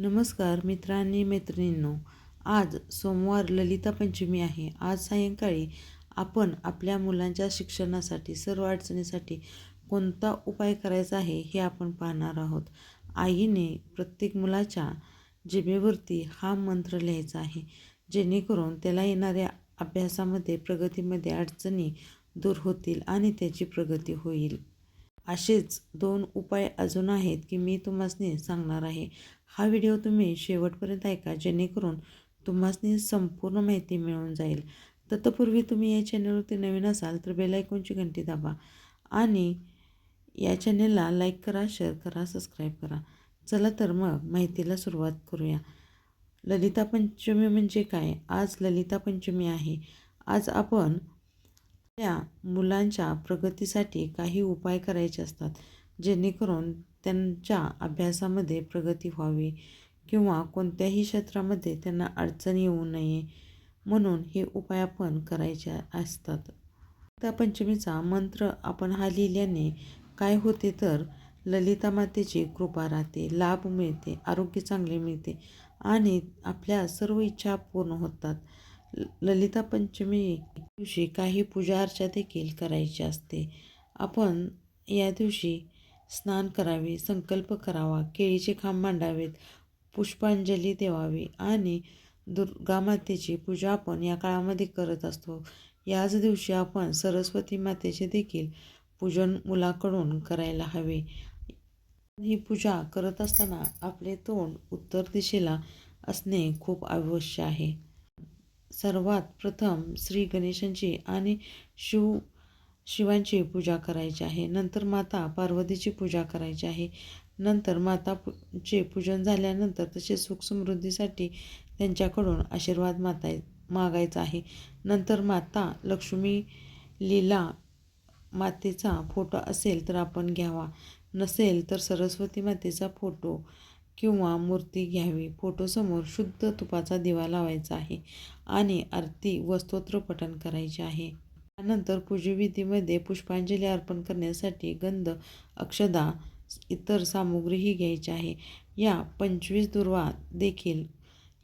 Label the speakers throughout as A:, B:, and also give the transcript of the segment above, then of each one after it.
A: नमस्कार मित्रांनी मैत्रिणींनो आज सोमवार ललिता पंचमी आहे. आज सायंकाळी आपण आपल्या मुलांच्या शिक्षणासाठी सर्व अडचणीसाठी कोणता उपाय करायचा आहे हे आपण पाहणार आहोत. आईने प्रत्येक मुलाच्या जिभेवरती हा मंत्र लिहायचा आहे जेणेकरून त्याला येणाऱ्या अभ्यासामध्ये प्रगतीमध्ये अडचणी दूर होतील आणि त्याची प्रगती होईल. असेच दोन उपाय अजून आहेत की मी तुम्हाला सांगणार आहे. हा व्हिडिओ तुम्ही शेवटपर्यंत ऐका जेणेकरून तुम्हाला संपूर्ण माहिती मिळून जाईल. तत्पूर्वी तुम्ही या चॅनलवरती नवीन असाल तर बेल आयकॉनची घंटी दाबा आणि या चॅनलला लाईक करा शेअर करा सबस्क्राईब करा. चला तर मग माहितीला सुरुवात करूया. ललिता पंचमी म्हणजे काय? आज ललिता पंचमी आहे. आज आपण त्या मुलांच्या प्रगतीसाठी काही उपाय करायचे असतात जेणेकरून त्यांच्या अभ्यासामध्ये प्रगती व्हावी किंवा कोणत्याही क्षेत्रामध्ये त्यांना अडचण येऊ नये म्हणून हे उपाय आपण करायचे असतात. त्या पंचमीचा मंत्र आपण हा लिहिल्याने काय होते तर ललिता मातेची कृपा राहते लाभ मिळते आरोग्य चांगले मिळते आणि आपल्या सर्व इच्छा पूर्ण होतात. ललिता पंचमी दिवशी काही पूजा अर्चा देखील करायची असते. आपण या दिवशी स्नान करावे संकल्प करावा केळीचे खांब मांडावेत पुष्पांजली देवावी आणि दुर्गा मातेची पूजा आपण या काळामध्ये करत असतो. याच दिवशी आपण सरस्वती मातेचे देखील पूजन मुलाकडून करायला हवे. ही पूजा करत असताना आपले तोंड उत्तर दिशेला असणे खूप आवश्यक आहे. सर्वात प्रथम श्री गणेशांची आणि शिव शिवांची पूजा करायची आहे. नंतर माता पार्वतीची पूजा करायची आहे. नंतर माता चे पूजन झाल्यानंतर तसे सुखसमृद्धीसाठी त्यांच्याकडून आशीर्वाद माता मागायचा आहे. नंतर माता लक्ष्मी लीला मातेचा फोटो असेल तर आपण घ्यावा. नसेल तर सरस्वती मातेचा फोटो किंवा मूर्ती घ्यावी. फोटोसमोर शुद्ध तुपाचा दिवा लावायचा आहे आणि आरती व स्तोत्रपठण करायचे आहे. त्यानंतर पूजविधीमध्ये पुष्पांजली अर्पण करण्यासाठी गंध अक्षदा इतर सामुग्रीही घ्यायची आहे. या पंचवीस दुर्वा देखील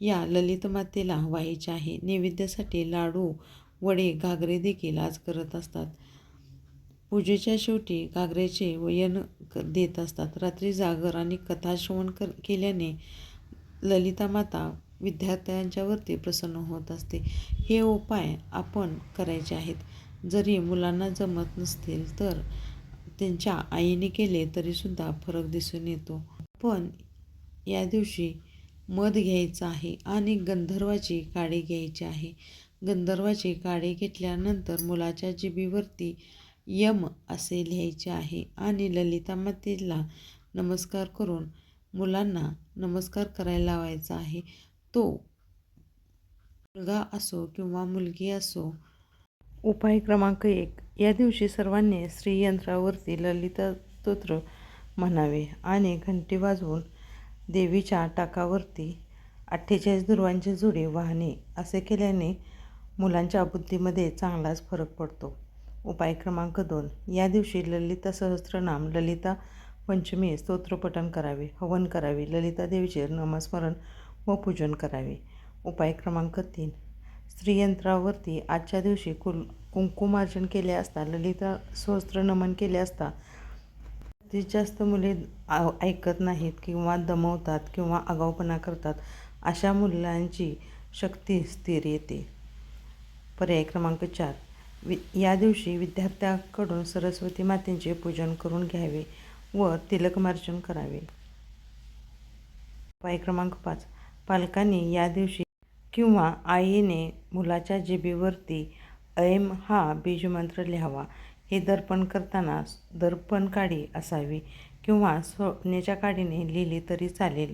A: या ललित मातेला व्हायच्या आहे. नैवेद्यासाठी लाडू वडे घागरे देखील आज करत असतात. पूजेच्या शेवटी घागऱ्याचे वयन देत असतात. रात्री जागर आणि कथा श्रवण कर केल्याने ललिता माता विद्यार्थ्यांच्यावरती प्रसन्न होत असते. हे उपाय आपण करायचे आहेत. जरी मुलांना जमत नसतील तर त्यांच्या आईने केले तरीसुद्धा फरक दिसून येतो. पण या दिवशी मध घ्यायचं आहे आणि गंधर्वाची काडी घ्यायची आहे. गंधर्वाची काडी घेतल्यानंतर मुलाच्या जिबीवरती यम असे लिहायचे आहे आणि ललिता मातेला नमस्कार करून मुलांना नमस्कार करायला लावायचा आहे. तो मुलगा असो किंवा मुलगी असो उपाय क्रमांक एक. या दिवशी सर्वांनी श्रीयंत्रावरती ललिता स्तोत्र म्हणावे आणि घंटी वाजवून देवीच्या टाकावरती अठ्ठेचाळीस दुर्वांची जुडी वाहणे असे केल्याने मुलांच्या बुद्धीमध्ये चांगलाच फरक पडतो. उपाय क्रमांक दोन. या दिवशी ललिता सहस्त्रनाम ललिता पंचमी स्तोत्रपठण करावे हवन करावे ललिता देवीचे नामस्मरण व पूजन करावे. उपाय क्रमांक तीन. स्त्रीयंत्रावरती आजच्या दिवशी कुल कुंकुमार्जन केले असता ललिता सहस्त्र नमन केले असता जास्तीत जास्त मुले ऐकत नाहीत किंवा दमवतात किंवा आगाऊपणा करतात अशा मुलांची शक्ती स्थिर येते. पर्याय क्रमांक चार. वि या दिवशी विद्यार्थ्याकडून सरस्वती मातेचे पूजन करून घ्यावे व तिलकमार्जन करावे. उपाय क्रमांक पाच. पालकांनी या दिवशी किंवा आईने मुलाच्या जिभेवरती ऐम हा बीजमंत्र लिहावा. हे दर्पण करताना दर्पण काडी असावी किंवा स्वप्नेच्या काडीने लिहिली तरी चालेल.